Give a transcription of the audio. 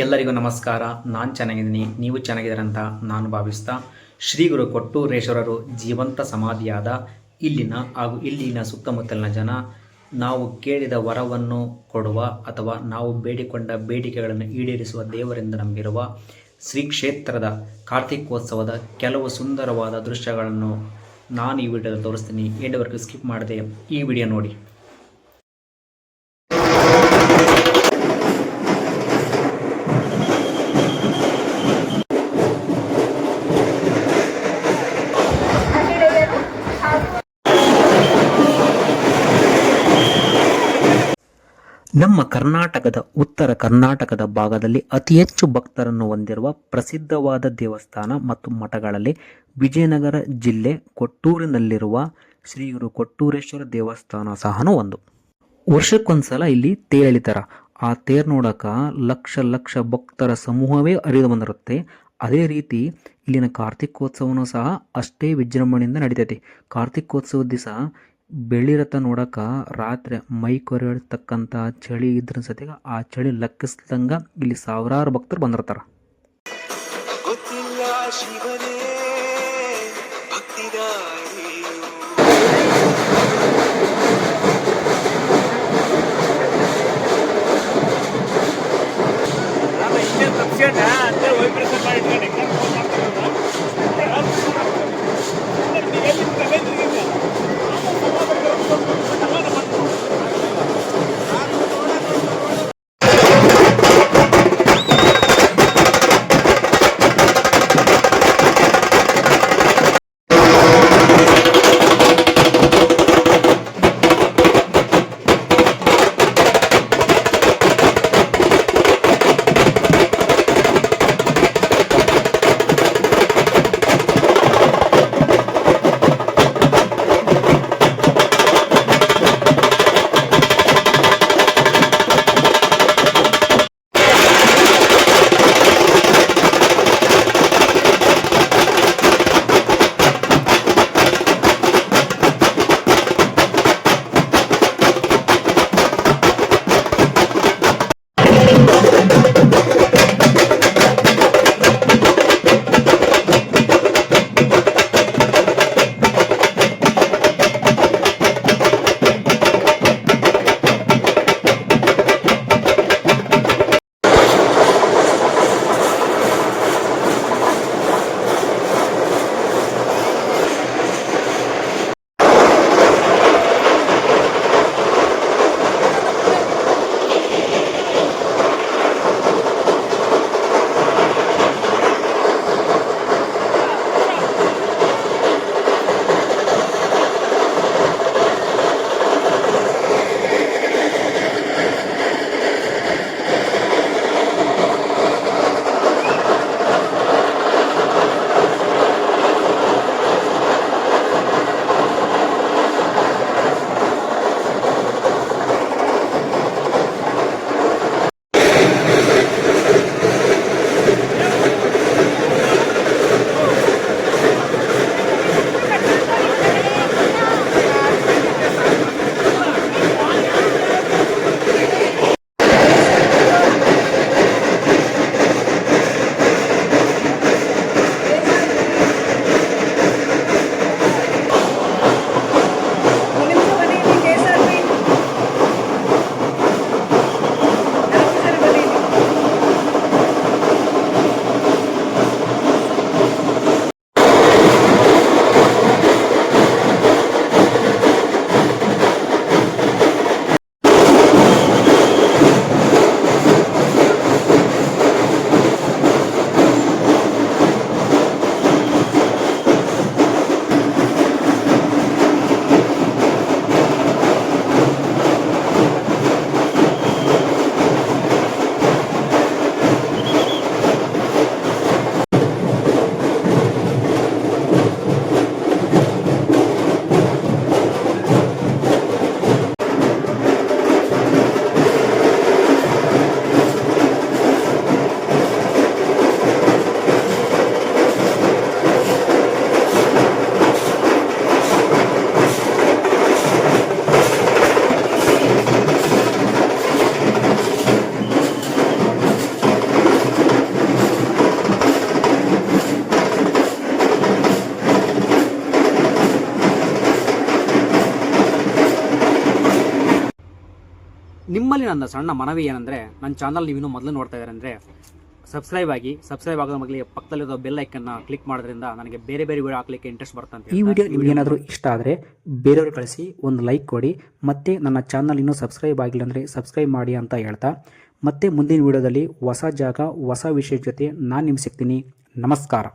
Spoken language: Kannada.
ಎಲ್ಲರಿಗೂ ನಮಸ್ಕಾರ. ನಾನು ಚೆನ್ನಾಗಿದ್ದೀನಿ. ನೀವು ಚೆನ್ನಾಗಿದ್ದೀರಂತ ನಾನು ಭಾವಿಸ್ತಾ ಶ್ರೀ ಗುರು ಕೊಟ್ಟೂರೇಶ್ವರರು ಜೀವಂತ ಸಮಾಧಿಯಾದ ಇಲ್ಲಿನ ಹಾಗೂ ಇಲ್ಲಿನ ಸುತ್ತಮುತ್ತಲಿನ ಜನ ನಾವು ಕೇಳಿದ ವರವನ್ನು ಕೊಡುವ ಅಥವಾ ನಾವು ಬೇಡಿಕೊಂಡ ಬೇಡಿಕೆಗಳನ್ನು ಈಡೇರಿಸುವ ದೇವರಿಂದ ನಂಬಿರುವ ಶ್ರೀ ಕ್ಷೇತ್ರದ ಕಾರ್ತಿಕೋತ್ಸವದ ಕೆಲವು ಸುಂದರವಾದ ದೃಶ್ಯಗಳನ್ನು ನಾನು ಈ ವಿಡಿಯೋದಲ್ಲಿ ತೋರಿಸ್ತೀನಿ. ಎಂಡವರೆಗೂ ಸ್ಕಿಪ್ ಮಾಡದೆ ಈ ವಿಡಿಯೋ ನೋಡಿ. ನಮ್ಮ ಕರ್ನಾಟಕದ ಉತ್ತರ ಕರ್ನಾಟಕದ ಭಾಗದಲ್ಲಿ ಅತಿ ಹೆಚ್ಚು ಭಕ್ತರನ್ನು ಹೊಂದಿರುವ ಪ್ರಸಿದ್ಧವಾದ ದೇವಸ್ಥಾನ ಮತ್ತು ಮಠಗಳಲ್ಲಿ ವಿಜಯನಗರ ಜಿಲ್ಲೆ ಕೊಟ್ಟೂರಿನಲ್ಲಿರುವ ಶ್ರೀ ಗುರು ಕೊಟ್ಟೂರೇಶ್ವರ ದೇವಸ್ಥಾನ ಸಹ ಒಂದು. ವರ್ಷಕ್ಕೊಂದ್ಸಲ ಇಲ್ಲಿ ತೇರ್ ಎಳಿತಾರ ಆ ತೇರು ನೋಡಕ ಲಕ್ಷ ಲಕ್ಷ ಭಕ್ತರ ಸಮೂಹವೇ ಅರಿದು ಬಂದಿರುತ್ತೆ. ಅದೇ ರೀತಿ ಇಲ್ಲಿನ ಕಾರ್ತಿಕೋತ್ಸವನೂ ಸಹ ಅಷ್ಟೇ ವಿಜೃಂಭಣೆಯಿಂದ ನಡೀತೈತಿ. ಕಾರ್ತಿಕೋತ್ಸವದ ದಿವಸ ಬೆಳ್ಳಿ ರಥ ನೋಡಕ ರಾತ್ರಿ ಮೈ ಕೊರೆಯತಕ್ಕಂಥ ಚಳಿ ಇದ್ರ ಸತೆಗ ಆ ಚಳಿ ಲೆಕ್ಕಿಸ್ದಂಗ ಇಲ್ಲಿ ಸಾವಿರಾರು ಭಕ್ತರು ಬಂದಿರ್ತಾರ. ನಿಮ್ಮಲ್ಲಿ ನನ್ನ ಸಣ್ಣ ಮನವಿ ಏನಂದರೆ ನನ್ನ ಚಾನಲ್ ನೀವು ಇನ್ನೂ ಮೊದಲು ನೋಡ್ತಾ ಇದ್ದಾರೆ ಅಂದರೆ ಸಬ್ಸ್ಕ್ರೈಬ್ ಆಗಿ ಸಬ್ಸ್ಕ್ರೈಬ್ ಆಗೋದ ಮಗಲಿ ಪಕ್ಕದಲ್ಲಿರೋ ಬೆಲ್ ಐಕನ್ನ ಕ್ಲಿಕ್ ಮಾಡೋದ್ರಿಂದ ನನಗೆ ಬೇರೆ ಬೇರೆ ವಿಡಿಯೋ ಹಾಕ್ಲಿಕ್ಕೆ ಇಂಟ್ರೆಸ್ಟ್ ಬರ್ತಂತೆ ಈ ವಿಡಿಯೋ ನಿಮ್ಗೆ ಏನಾದರೂ ಇಷ್ಟ ಆದರೆ ಬೇರೆಯವ್ರಿಗೆ ಕಳಿಸಿ ಒಂದು ಲೈಕ್ ಕೊಡಿ. ಮತ್ತು ನನ್ನ ಚಾನಲ್ ಇನ್ನೂ ಸಬ್ಸ್ಕ್ರೈಬ್ ಆಗಿಲ್ಲ ಅಂದರೆ ಸಬ್ಸ್ಕ್ರೈಬ್ ಮಾಡಿ ಅಂತ ಹೇಳ್ತಾ. ಮತ್ತೆ ಮುಂದಿನ ವಿಡಿಯೋದಲ್ಲಿ ಹೊಸ ಜಾಗ ಹೊಸ ವಿಷಯ ಜೊತೆ ನಾನು ನಿಮ್ಗೆ ಸಿಗ್ತೀನಿ. ನಮಸ್ಕಾರ.